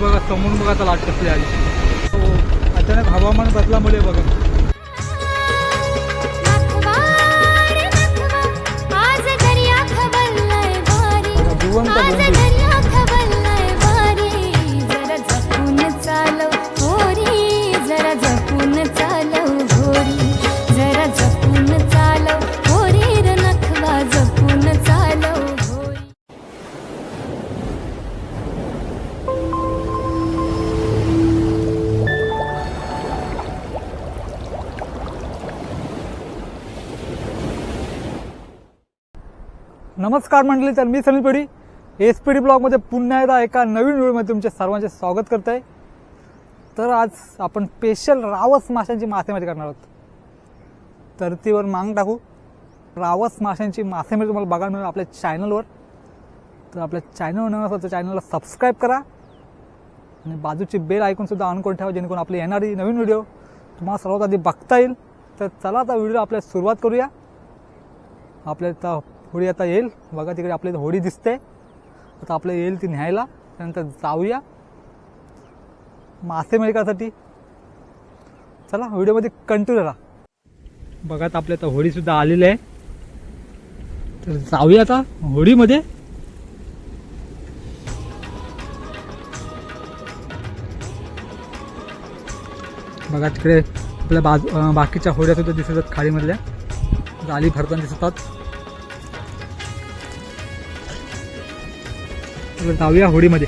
बघा समोर बघा लाट कसली आली. हो, अचानक हवामान बदलामुळे बघा. नखवा नमस्कार मंडळी तर मी सनील पेढी. एस पी डी ब्लॉगमध्ये पुन्हा एकदा एका नवीन व्हिडिओमध्ये तुमचे सर्वांचे स्वागत करत आहे तर आज आपण स्पेशल रावस माशांची मासेमारी करणार आहोत. धरतीवर मांग टाकू. रावस माशांची मासेमारी तुम्हाला बघायला मिळेल आपल्या चॅनलवर तर आपल्या चॅनलवर नवीन असेल तर चॅनलला सबस्क्राईब करा. आणि बाजूची बेल ऐकूनसुद्धा ऑन करून ठेवा जेणेकरून आपली येणारी नवीन व्हिडिओ तुम्हाला सर्वात आधी बघता येईल. तर चला आता व्हिडिओ आपल्या सुरुवात करूया. आपल्या होळी आता येईल. बघा तिकडे आपल्याला होळी दिसते. आता आपल्याला येईल ती न्यायला. त्यानंतर जाऊया. मासेमारी करायसाठी चला व्हिडिओमध्ये कंटिन्यू राहा. बघा आता आपल्या आता होळीसुद्धा आलेली आहे. तर जाऊया आता होळीमध्ये बघा तिकडे आपल्या बाजू बाकीच्या होड्या सुद्धा दिसत आहेत खाडीमधल्या. जाळी भरताना दिसतात. तर जाऊया होडीमध्ये.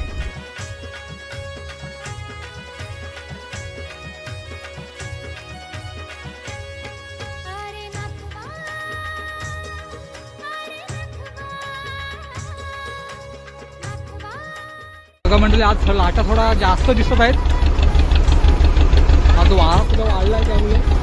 बघा मंडळी आज लाटा थोडा जास्त दिसत आहेत. आज वारा सुद्धा वाढला आहे त्यामुळे.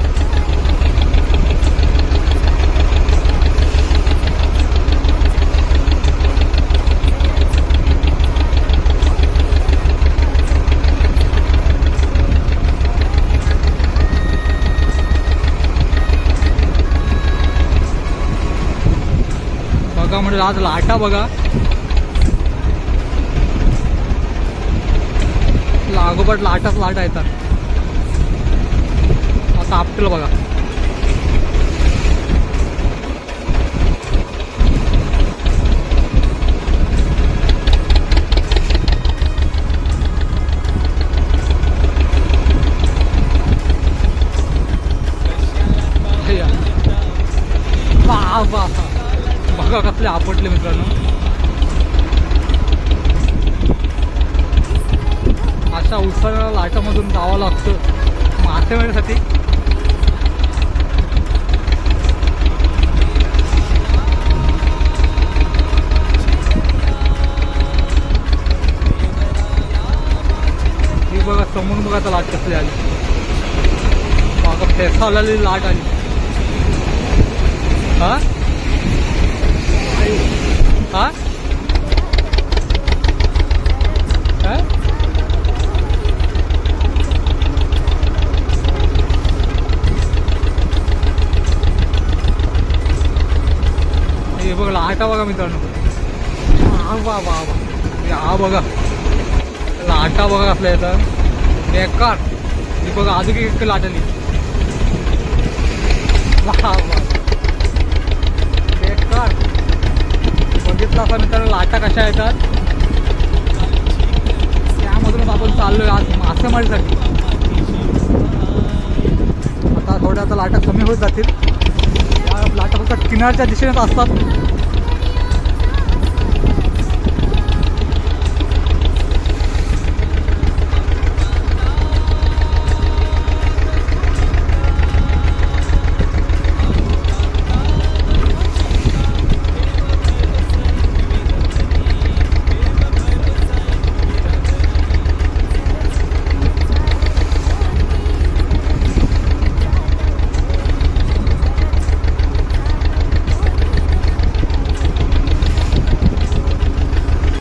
बघा आज लाटा बघा लागोपाठ लाटाच लाटा येतात आता आपल्याला बघा हे या. वा वा बघा आपटले मित्रांनो. अशा उत्साहाला लाटामधून जावं लागतं. मासेमारीसाठी. ही बघा समोर बघा आता लाट कसली आली. बघा फेसा आलेली लाट आली. हा? हा? हे? बघ लाटा बघा मित्रांनो. हा वा वा हा बघा. लाटा बघा आपल्या इथं बेकार. ही बघा अजून एक लाट आली. वा वा बेकार बघितलं असं मित्रांनो लाटा कशा येतात? त्यामधूनच आपण चाललोय आज मासेमारीसाठी. आता थोड्या आता लाटा कमी होत जातील. या लाटा फक्त किनारच्या दिशेनेच असतात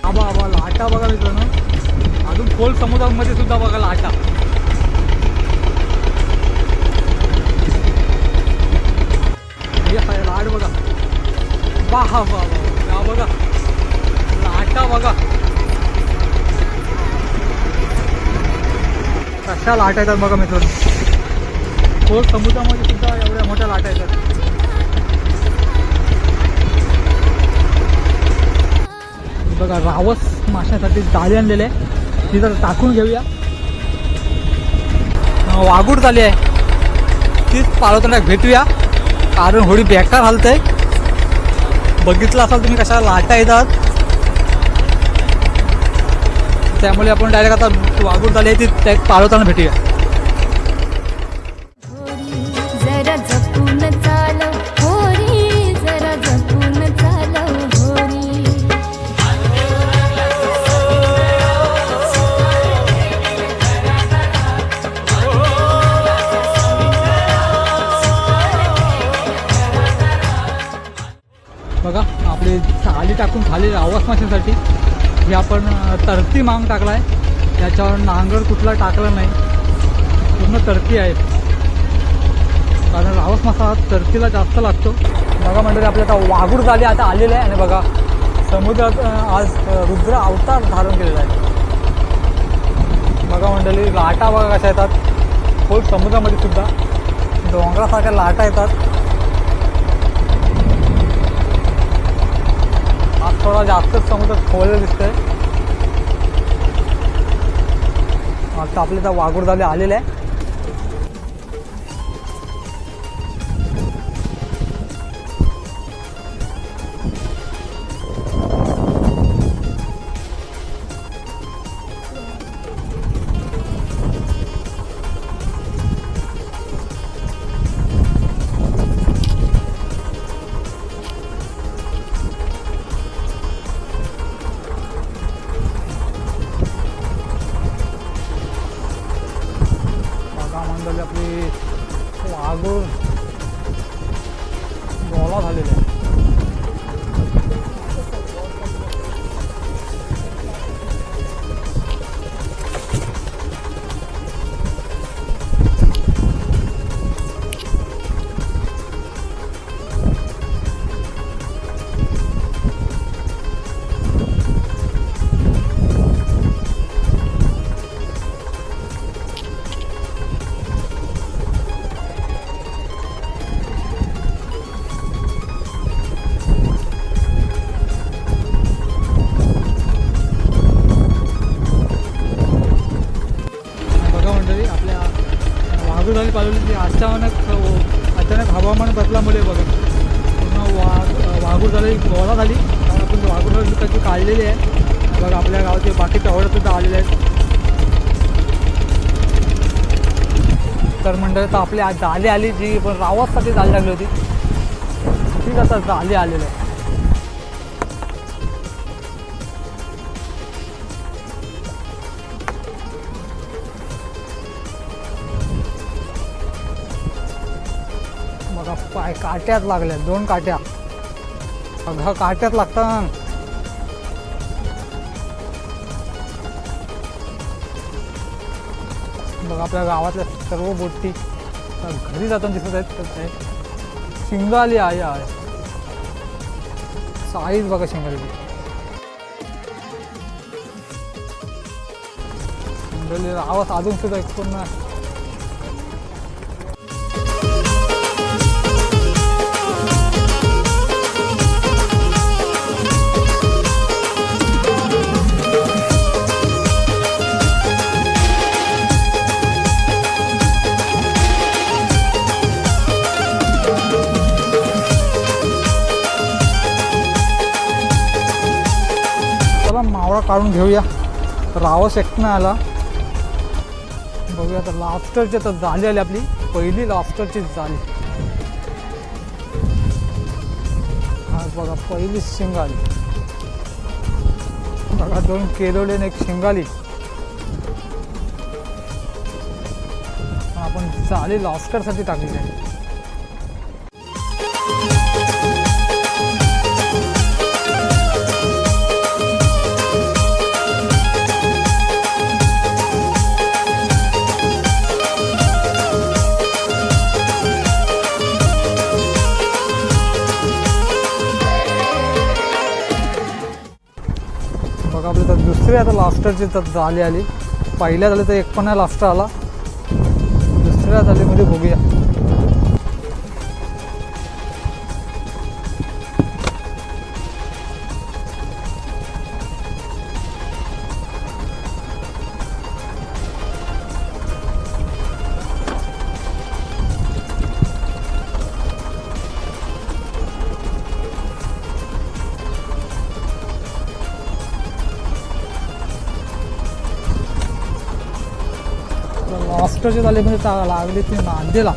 आबा आबा लाटा बघा मित्रांनो अजून खोल समुद्रामध्ये सुद्धा बघा लाटा हे आहे लाट बघा वा हा वा वा वा. या बघा. लाटा बघा. कशा लाटा येतात बघा मित्र खोल समुद्रामध्ये सुद्धा एवढ्या मोठ्या लाटा येतात. बघा रावस माशासाठी जाळी आणलेले आहे. ती जर टाकून घेऊया. वागूड झाली आहे. तीच पाळवताना भेटूया. कारण होळी बेकार हालतंय. बघितलं असाल तुम्ही कशा लाटा येतात. त्यामुळे आपण डायरेक्ट आता वागूड झाले आहे ती त्या पाळवताना भेटूया. खाली आवाज आपण तरती मांग टाकला आहे त्याच्यावर नांगर कुठला टाकला नाही. पूर्ण तरती आहे. कारण रावस मासा हा तरतीला जास्त लागतो. बघा म्हणजे आपल्या आता वाघूड झाली आता आलेलं आहे. आणि बघा समुद्रात आज रुद्र अवतार धारण केलेला आहे. बघा मंडळी लाटा बघा कशा येतात. खोल समुद्रामध्ये सुद्धा. डोंगरासारख्या लाटा येतात. थोडा जास्तच समुद्र खोल दिसतंय. आता आपले तर वाघूड झाले आलेले आहे. गोळा झालेली आहे आणि अचानक अचानक हवामान बदलामुळे बघा. पूर्ण वाघ वाघूर झाली गोळा झाली. कारण आपण वाघूर त्याची काढलेली आहे. बघा आपल्या गावाचे बाकी तेवढं सुद्धा आलेले आहेत. तर मंडळ तर आपली आज जाली आली जी पण रावासाठी जाली लागली होती. ठीक आता जाली आलेलं आहे. काय काट्यात लागल्या दोन काट्या. बघा काट्यात लागतात. बघा आपल्या गावातल्या सर्व बोटी घरी जाताना दिसत आहेत तर शिंगाली आहे आहे. साईज बघा शिंगालीची. शिंगाली आवाज अजून सुद्धा एक आवळा काढून घेऊया. रावस एकटं आला. बघूया आता लॉबस्टरची तर झाली आली आपली. पहिली लॉबस्टरची झाली. आज बघा पहिली शिंगाली. बघा दोन केलोले आणि एक शिंगाली. आपण जाली लॉबस्टरसाठी टाकली. आहे बघूया आता लास्टरची तर झाली आली पहिल्या झाली तर एक पण लास्टर आला. दुसऱ्या झालीमध्ये बघूया. लॉस्टरच्या जालीमध्ये म्हणजे चा लागली ती नांदेला.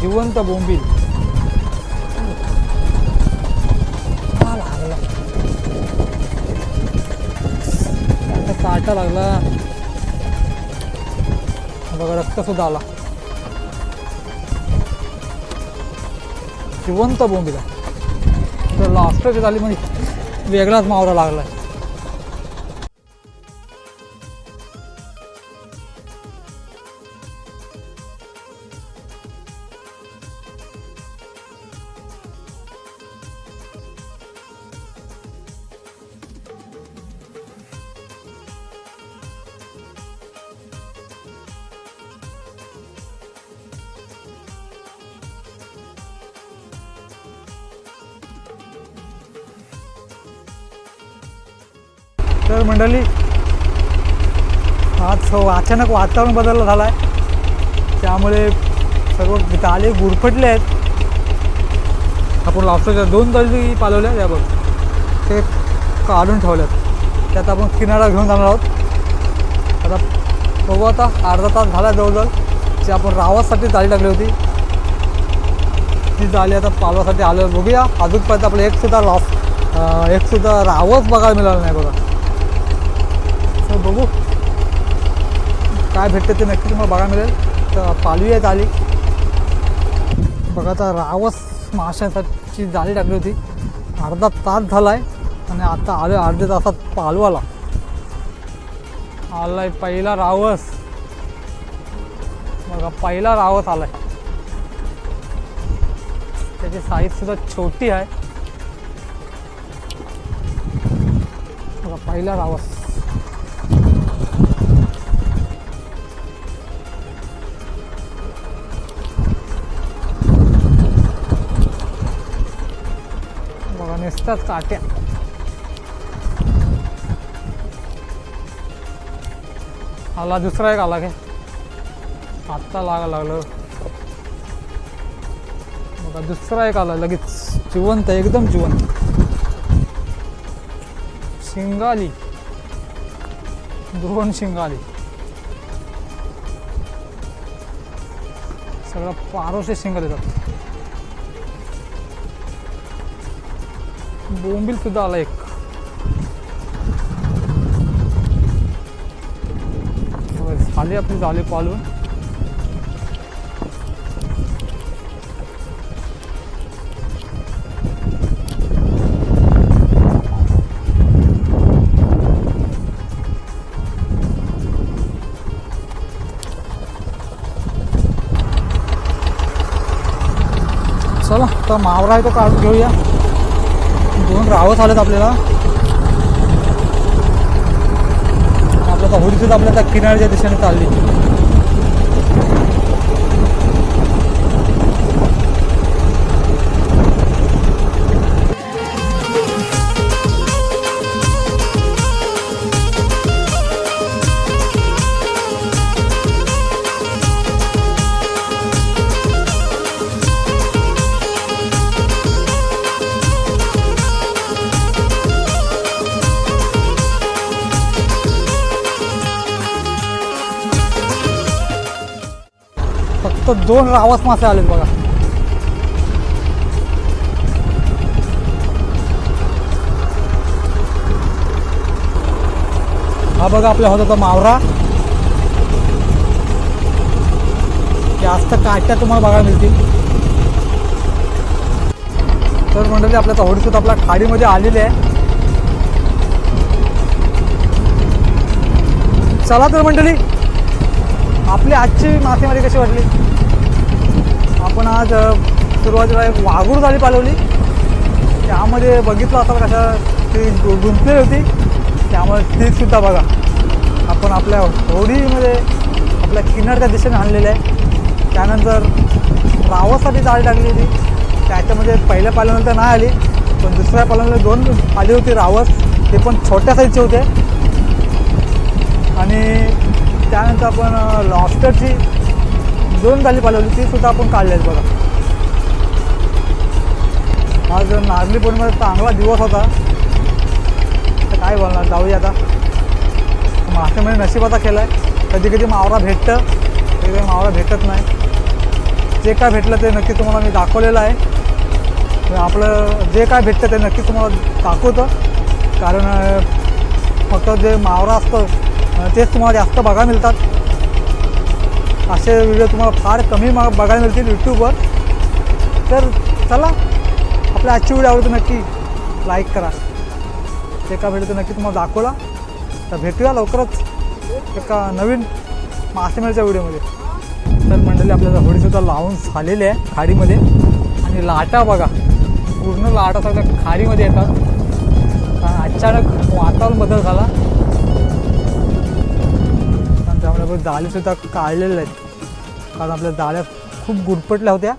जिवंत बोंबील. आता लागला. बघा रस्ता सुद्धा आला. जिवंत बोंबीला तर लास्टच्या झाली म्हणजे वेगळाच मावरा लागलाय. तर मंडळी आज अचानक वातावरण बदललं झाला आहे त्यामुळे सर्व जाळे गुरफटले आहेत. आपण लॉबस्टरच्या दोन तळी पालवल्या त्या बघ. ते काढून ठेवल्यात. त्यात आपण किनारा घेऊन जाणार आहोत. आता बघू आता अर्धा तास झाला जवळजवळ. जे आपण रावासाठी जाळी टाकली होती. ती जाळी आता पालवासाठी आलं बघूया. अजूनपर्यंत आपलं एक सुद्धा लॉस एक सुद्धा रावच बघायला मिळालं नाही बघा. तर बघू. काय भेटते ते नक्की तुम्हाला बघायला मिळेल. तर पालवी आहे आली बघा आता रावस माशांसाठी जाळी टाकली होती. अर्धा तास झाला आहे आणि आता आले अर्ध्या तासात पालवाला. आलाय पहिला रावस. बघा पहिला रावस आलाय. त्याची साईज सुद्धा छोटी आहे. बघा पहिला रावस. बघा काट्या. आला दुसरा एक आला काय? आत्ता लागा लागलं. बघा दुसरा एक आला लगेच. जिवंत एकदम जिवंत. शिंगाली. दोन शिंगाली. सगळं पारोशे शिंगाल येतात बोंबील सुद्धा आला एक झाले आपले आपली पालून चला तर मावरा आहे तो काढून घेऊया. दोन रावत आलेत आपल्याला. आपल्या आता होडी आपल्या त्या किनाऱ्याच्या दिशेने चालली. दोन रावस मासे आलेत बघा. हा बघा आपल्या होता तो मावरा. जास्त काट्या तुम्हाला बघायला मिळतील. तर मंडळी आपल्या होडी आपल्या खाडीमध्ये आलेली आहे. चला तर मंडळी आपली आजची मासेमारी कशी वाटली? आपण आज सुरुवातीला एक वाघूर जाळी पालवली. त्यामध्ये बघितलं असाल कशा ती गुंतलेली होती. त्यामुळे तीसुद्धा बघा. आपण आपल्या होडीमध्ये आपल्या किनारच्या दिशेने आणलेलं आहे. त्यानंतर रावासाठी जाळी टाकलेली. त्याच्यामध्ये पहिल्या पाल्यानंतर नाही आली पण दुसऱ्या पालवणीला दोन आली होती रावस. ते पण छोट्या साईजचे होते. आणि त्यानंतर आपण लॉस्टरची दोन गाली पालवली ती सुद्धा आपण काढले आहेत बघा आज नारली पौर्णिमेचा चांगला दिवस होता तर काय बोलणार जाऊया आता. मासेमध्ये नशिबाचा केला आहे. कधी कधी मावरा भेटतं कधी कधी मावरा भेटत नाही. जे काय भेटलं ते नक्की तुम्हाला मी दाखवलेलं आहे. आपलं जे काय भेटतं ते नक्की तुम्हाला दाखवतं. कारण फक्त जे मावरा असतं तेच तुम्हाला जास्त बघा मिळतात. असे व्हिडिओ तुम्हाला फार कमी मा बघायला मिळतील यूट्यूबवर तर चला आपल्या आजची व्हिडिओ आवडतो नक्की लाईक करा. एका व्हिडिओ तर नक्की तुम्हाला दाखवला. तर भेटूया लवकरच एका नवीन मासेमारीच्या व्हिडिओमध्ये. तर मंडळी आपल्याला होडीसुद्धा लावून झालेली आहे खाडीमध्ये. आणि लाटा बघा पूर्ण लाटा सगळ्या खाडीमध्ये येतात. कारण अचानक वातावरण बदल झाला. जाळीसुद्धा काढलेल्या आहेत. कारण आपल्या जाळ्या खूप गुरपटल्या होत्या.